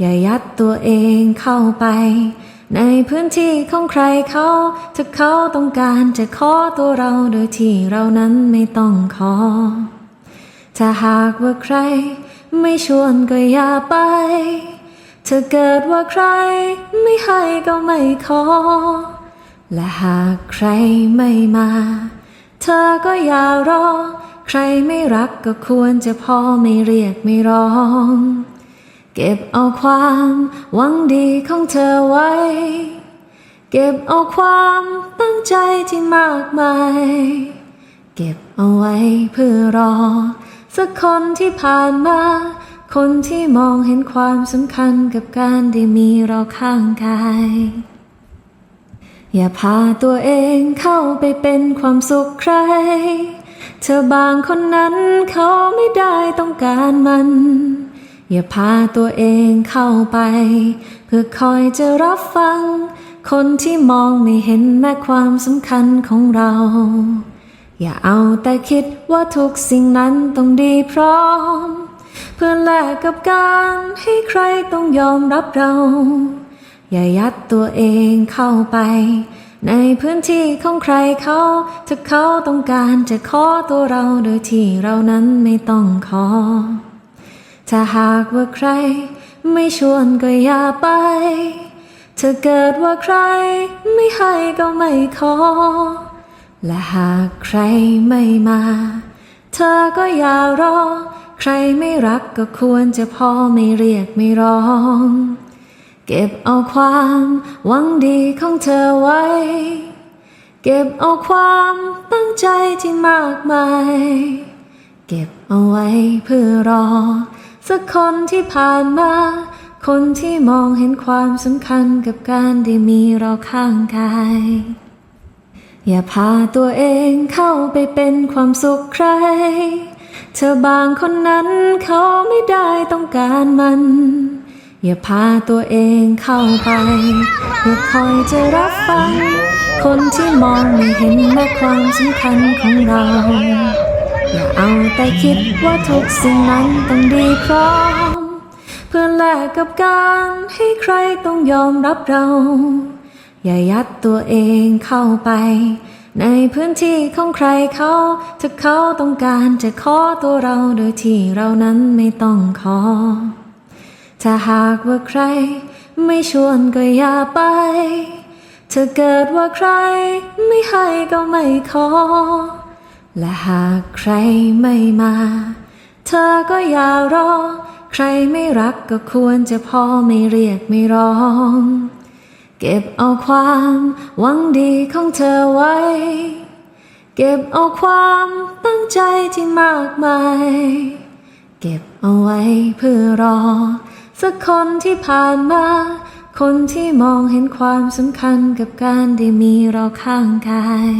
อย่ายัดตัวเองเข้าไป ในพื้นที่ของใครเขาถ้าเขาต้องการจะขอตัวเราโดยที่เรานั้นไม่ต้องขอ ถ้าหากว่าใครไม่ชวนก็อย่าไป ถ้าเกิดว่าใครไม่ให้ก็ไม่ขอ และหากใครไม่มา เธอก็อย่ารอ ใครไม่รักก็ควรจะพอไม่เรียกไม่ร้อง เก็บเอาความหวังดีของเธอไว้ เก็บเอาความตั้งใจที่มากมาย เก็บเอาไว้เพื่อรอ สักคนที่ผ่านมา คนที่มองเห็นความสำคัญกับการได้มีเราข้างกาย อย่าพาตัวเองเข้าไปเป็นความสุขใคร เธอบางคนนั้นเขาไม่ได้ต้องการมัน อย่าพาตัวเองเข้าไป เพื่อคอยจะรับฟัง คนที่มองไม่เห็นแม้ความสำคัญของเรา อย่าเอาแต่คิดว่าทุกสิ่งนั้นต้องดีพร้อม เพื่อแลกกับการให้ใครต้องยอมรับเรา อย่ายัดตัวเองเข้าไป ในพื้นที่ของใครเขาถ้าเขาต้องการจะขอตัวเราโดยที่เรานั้นไม่ต้องขอ ถ้าหากว่าใคร ไม่ชวนก็อย่าไป ถ้าเกิดว่าใคร ไม่ให้ก็ไม่ขอ และหากใครไม่มา เธอก็อย่ารอ ใครไม่รักก็ควรจะพอไม่เรียกไม่ร้อง เก็บเอาความหวังดีของเธอไว้ เก็บเอาความตั้งใจที่มากมาย เก็บเอาไว้เพื่อรอ สักคนที่ผ่านมา คนที่มองเห็นความสำคัญกับการได้มีเราข้างกาย อย่าพาตัวเองเข้าไปเป็นความสุขใคร เธอบางคนนั้นเขาไม่ได้ต้องการมัน อย่าพาตัวเองเข้าไปเพื่อคอยจะรับฟัง คนที่มองไม่เห็นแม้ความสำคัญของเรา อย่าเอาแต่คิดว่าทุกสิ่งนั้นต้องดีพร้อม เพื่อแลกกับการให้ใครต้องยอมรับเรา อย่ายัดตัวเองเข้าไป ในพื้นที่ของใครเขาถ้าเขาต้องการจะขอตัวเราโดยที่เรานั้นไม่ต้องขอ ถ้าหากว่าใครไม่ชวนก็อย่าไป ถ้าเกิดว่าใครไม่ให้ก็ไม่ขอ และหากใครไม่มา เธอก็อย่ารอ ใครไม่รักก็ควรจะพอไม่เรียกไม่ร้อง เก็บเอาความหวังดีของเธอไว้ เก็บเอาความตั้งใจที่มากมาย เก็บเอาไว้เพื่อรอ สักคนที่ผ่านมา คนที่มองเห็นความสำคัญกับการได้มีเราข้างกาย